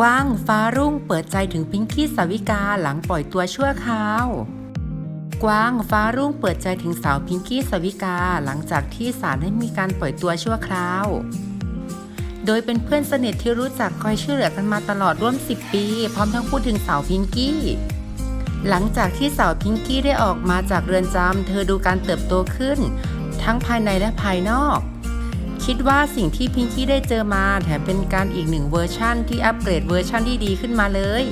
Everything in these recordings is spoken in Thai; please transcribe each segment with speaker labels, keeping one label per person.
Speaker 1: กว้าง ฟ้ารุ่งเปิดใจถึงพิงกี้สาวิกาหลังปล่อยตัวชั่วคราว กว้างฟ้ารุ่งเปิดใจถึงสาวพิงกี้สาวิกาหลังจากที่ศาลได้มีการปล่อยตัวชั่วคราว โดยเป็นเพื่อนสนิทที่รู้จักคอยช่วยเหลือกันมาตลอดร่วม 10 ปี พร้อมทั้งพูดถึงสาวพิงกี้ หลังจากที่สาวพิงกี้ได้ออกมาจากเรือนจำเธอดูการเติบโตขึ้น ทั้งภายในและภายนอก คิดว่าสิ่งที่พิงกี้ได้เจอมาแถมเป็นการอีกหนึ่งเวอร์ชั่นที่อัปเกรดเวอร์ชั่นที่ดีขึ้นมาเลย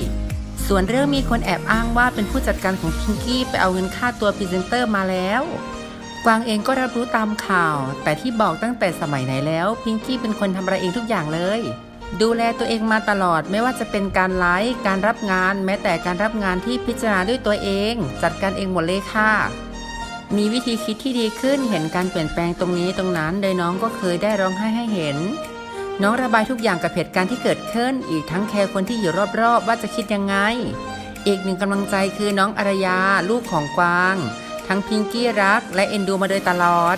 Speaker 1: ส่วนเรื่องมีคนแอบอ้างว่าเป็นผู้จัดการของพิงกี้ไปเอาเงินค่าตัวพรีเซนเตอร์มาแล้วกวางเองก็รับรู้ตามข่าว แต่ที่บอกตั้งแต่สมัยไหนแล้ว พิงกี้เป็นคนทำอะไรเองทุกอย่างเลย ดูแลตัวเองมาตลอดไม่ว่าจะเป็นการไลฟ์การรับงาน แม้แต่การรับงานที่พิจารณาด้วยตัวเอง จัดการเองหมดเลยค่ะ มีวิธีคิดที่ดีขึ้นเห็นการเปลี่ยนแปลงตรงนี้ตรงนั้นโดยน้องก็เคยได้ร้องไห้ให้เห็น น้องระบายทุกอย่างกับเหตุการณ์ที่เกิดขึ้น อีกทั้งแคร์คนที่อยู่รอบๆ ว่าจะคิดยังไง อีกหนึ่งกำลังใจคือน้องอารยาลูกของกวาง ทั้งพิงกี้รักและเอ็นดูมาโดยตลอด